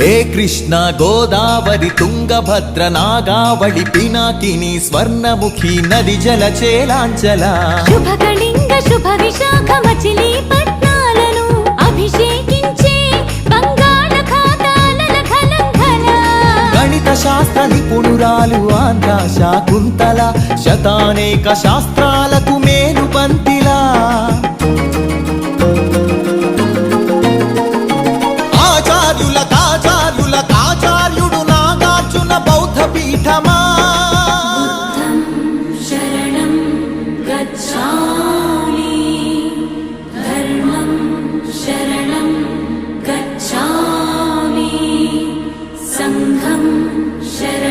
హే కృష్ణ గోదావరి తుంగభద్ర నాగావళి పినాకిని స్వర్ణముఖి నది జల చేలాంచల. శుభ కళింగ శుభ విశాఖ అభిషేకించే బంగాళ ఖాతాల గణిత శాస్త్ర నిపుణురాలు ఆంధ్ర శాకుంతల శతానేక శాస్త్రాలకు మేలు పీఠమా? శరణం గచ్చామి. ధర్మం శరణం గచ్ఛామి సంఘం శరణం